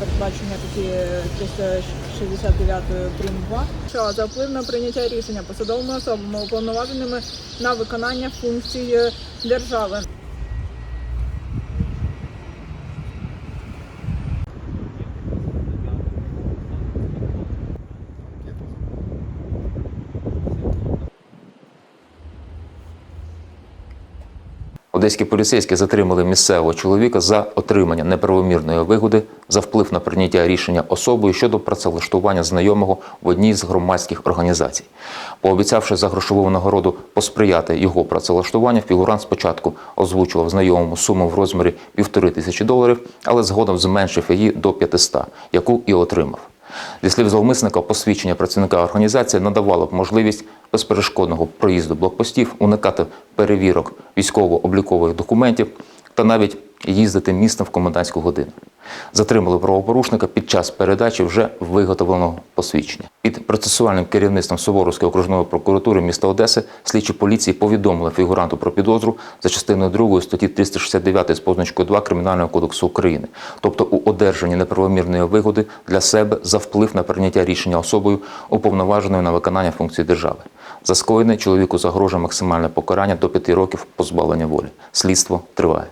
передбачення такі після е, 69 прим 2, що за вплив на прийняття рішення посадовими особами уповноваженими на виконання функцій держави. Одеські поліцейські затримали місцевого чоловіка за отримання неправомірної вигоди за вплив на прийняття рішення особою щодо працевлаштування знайомого в одній з громадських організацій. Пообіцявши за грошову нагороду посприяти його працевлаштуванню, фігурант спочатку озвучував знайомому суму в розмірі півтори тисячі доларів, але згодом зменшив її до 500, яку і отримав. Зі слів зловмисника, посвідчення працівника організації надавало б можливість безперешкодного проїзду блокпостів, уникати перевірок військово-облікових документів та навіть їздити містом в комендантську годину. Затримали правопорушника під час передачі вже виготовленого посвідчення. Під процесуальним керівництвом Суворовської окружної прокуратури міста Одеси слідчі поліції повідомили фігуранту про підозру за частиною 2 статті 369 з позначкою 2 Кримінального кодексу України, тобто у одержанні неправомірної вигоди для себе за вплив на прийняття рішення особою, уповноваженою на виконання функцій держави. За скоєне чоловіку загрожує максимальне покарання до 5 років позбавлення волі. Слідство триває.